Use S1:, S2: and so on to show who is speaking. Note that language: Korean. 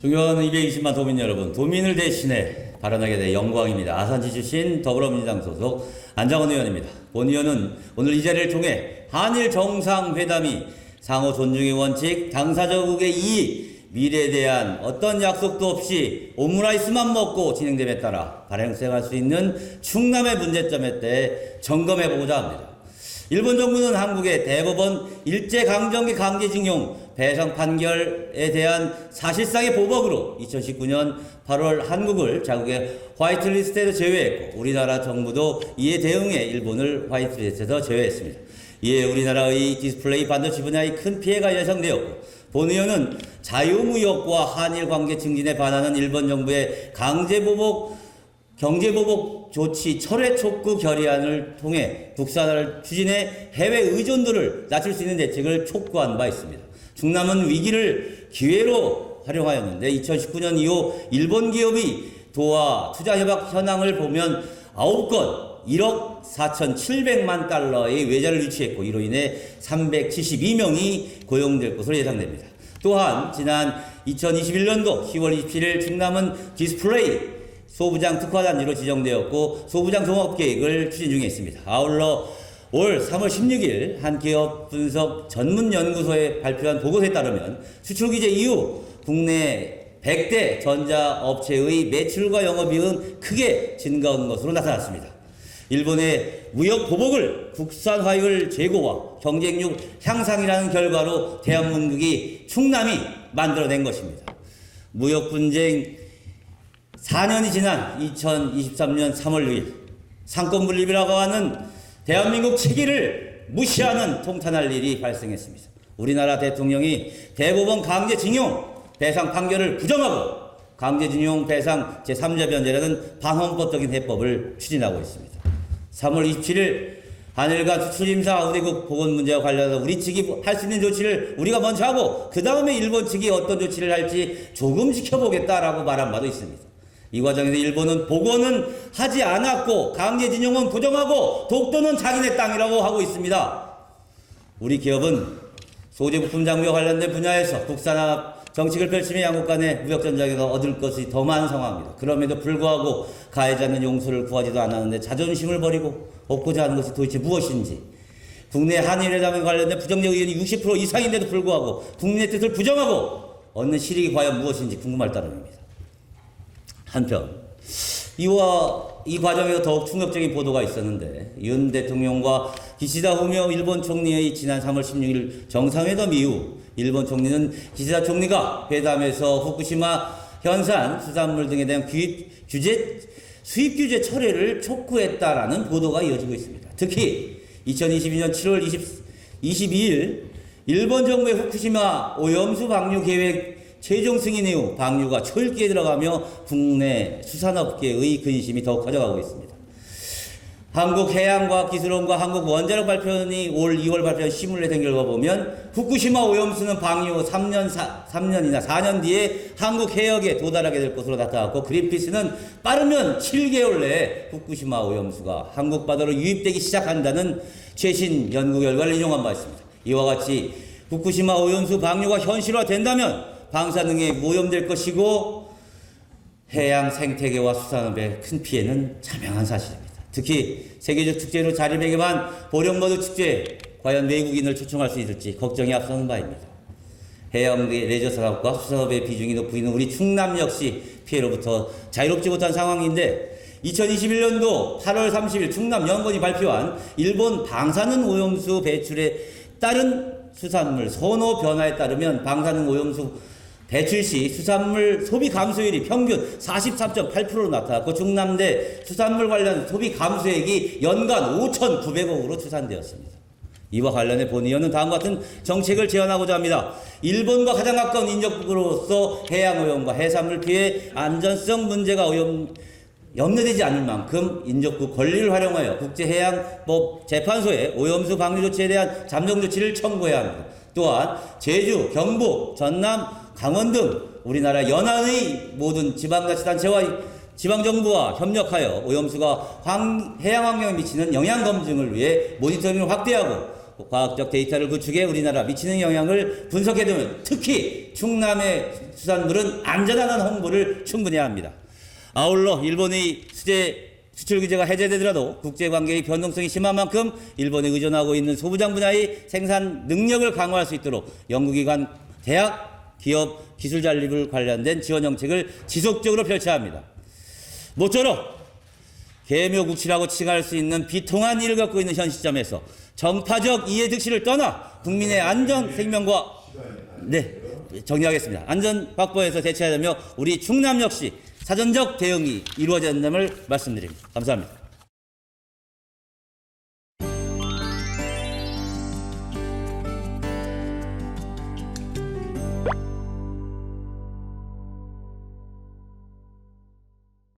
S1: 존경하는 220만 도민 여러분, 도민을 대신해 발언하게 돼 영광입니다. 아산시 출신 더불어민주당 소속 안장원 의원입니다. 본 의원은 오늘 이 자리를 통해 한일 정상회담이 상호 존중의 원칙, 당사자국의 이익, 미래에 대한 어떤 약속도 없이 오므라이스만 먹고 진행됨에 따라 발행성할 수 있는 충남의 문제점에 대해 점검해보고자 합니다. 일본 정부는 한국의 대법원 일제강점기 강제징용 배상 판결에 대한 사실상의 보복으로 2019년 8월 한국을 자국의 화이트리스트에서 제외했고 우리나라 정부도 이에 대응해 일본을 화이트리스트에서 제외했습니다. 이에 우리나라의 디스플레이 반도체 분야에 큰 피해가 예상되었고 본 의원은 자유무역과 한일 관계 증진에 반하는 일본 정부의 강제보복 경제보복 조치 철회 촉구 결의안을 통해 국산화를 추진해 해외 의존도를 낮출 수 있는 대책을 촉구한 바 있습니다. 충남은 위기를 기회로 활용하였는데 2019년 이후 일본 기업이 도화 투자 협약 현황을 보면 9건 1억 4,700만 달러의 외자를 유치했고 이로 인해 372명이 고용될 것으로 예상됩니다. 또한 지난 2021년도 10월 27일 충남은 디스플레이 소부장 특화 단지로 지정되었고 소부장 종합 계획을 추진 중에 있습니다. 아울러 올 3월 16일 한 기업 분석 전문 연구소에 발표한 보고서에 따르면 수출 규제 이후 국내 100대 전자업체의 매출과 영업이익은 크게 증가한 것으로 나타났습니다. 일본의 무역 보복을 국산화율 제고와 경쟁력 향상이라는 결과로 대한민국이 충남이 만들어낸 것입니다. 무역 분쟁 4년이 지난 2023년 3월 6일 상권 분립이라고 하는 대한민국 체계를 무시하는 통탄할 일이 발생했습니다. 우리나라 대통령이 대법원 강제징용 배상 판결을 부정하고 강제징용 배상 제3자 변제라는 반헌법적인 해법을 추진하고 있습니다. 3월 27일 한일 간 수출임사 우대국 보건 문제와 관련해서 우리 측이 할 수 있는 조치를 우리가 먼저 하고 그 다음에 일본 측이 어떤 조치를 할지 조금 지켜보겠다라고 말한 바도 있습니다. 이 과정에서 일본은 복원은 하지 않았고 강제징용은 부정하고 독도는 자기네 땅이라고 하고 있습니다. 우리 기업은 소재 부품 장비와 관련된 분야에서 국산화 정책을 펼치며 양국 간의 무역 전쟁에서 얻을 것이 더 많은 상황입니다. 그럼에도 불구하고 가해자는 용서를 구하지도 않았는데 자존심을 버리고 얻고자 하는 것이 도대체 무엇인지 국내 한일회담에 관련된 부정적 의견이 60% 이상인데도 불구하고 국민의 뜻을 부정하고 얻는 실익이 과연 무엇인지 궁금할 따름입니다. 한편 이와 이 과정에서 더욱 충격적인 보도가 있었는데 윤 대통령과 기시다 후미오 일본 총리의 지난 3월 16일 정상회담 이후 일본 총리는 기시다 총리가 회담에서 후쿠시마 현산 수산물 등에 대한 규입, 규제 수입 규제 철회를 촉구했다라는 보도가 이어지고 있습니다. 특히 2022년 7월 20, 22일 일본 정부의 후쿠시마 오염수 방류 계획 최종 승인 이후 방류가 초읽기에 들어가며 국내 수산업계의 근심이 더욱 커져가고 있습니다. 한국해양과학기술원과 한국원자력 발표원이 올 2월 발표한 시뮬레 된 결과 보면 후쿠시마 오염수는 방류 후 3년, 4, 3년이나 4년 뒤에 한국 해역에 도달하게 될 것으로 나타났고 그린피스는 빠르면 7개월 내에 후쿠시마 오염수가 한국 바다로 유입되기 시작한다는 최신 연구 결과를 인용한 바 있습니다. 이와 같이 후쿠시마 오염수 방류가 현실화된다면 방사능에 오염될 것이고 해양 생태계와 수산업에 큰 피해는 자명한 사실입니다. 특히 세계적 축제로 자리매김한 보령머드 축제 과연 외국인을 초청할 수 있을지 걱정이 앞서는 바입니다. 해양 레저 산업과 수산업의 비중이 높은 우리 충남 역시 피해로부터 자유롭지 못한 상황인데 2021년도 8월 30일 충남 연구원이 발표한 일본 방사능 오염수 배출에 따른 수산물 선호 변화에 따르면 방사능 오염수 배출 시 수산물 소비 감소율이 평균 43.8%로 나타났고 중남대 수산물 관련 소비 감소액이 연간 5,900억으로 추산되었습니다. 이와 관련해 본 의원은 다음과 같은 정책을 제안하고자 합니다. 일본과 가장 가까운 인접국으로서 해양오염과 해산물 피해 안전성 문제가 오염 염려되지 않을 만큼 인접국 권리를 활용하여 국제해양법 재판소에 오염수 방류 조치에 대한 잠정 조치를 청구해야 합니다. 또한 제주, 경북, 전남, 강원 등 우리나라 연안의 모든 지방자치단체와 지방정부와 협력하여 오염수가 황, 해양환경에 미치는 영향 검증을 위해 모니터링을 확대하고 과학적 데이터를 구축해 우리나라 미치는 영향을 분석해두면 특히 충남의 수산물은 안전하다는 홍보를 충분히 합니다. 아울러 일본의 수제 수출 규제가 해제되더라도 국제 관계의 변동성이 심한 만큼 일본에 의존하고 있는 소부장 분야의 생산 능력을 강화할 수 있도록 연구기관, 대학, 기업, 기술 잔립을 관련된 지원 정책을 지속적으로 펼쳐야 합니다. 모쪼록 개묘국치라고 칭할 수 있는 비통한 일을 갖고 있는 현 시점에서 정파적 이해 득실을 떠나 국민의 안전 생명과 네 정리하겠습니다. 안전 확보에서 대처하려며 우리 충남 역시 사전적 대응이 이루어져야 한다는 점을 말씀드립니다. 감사합니다.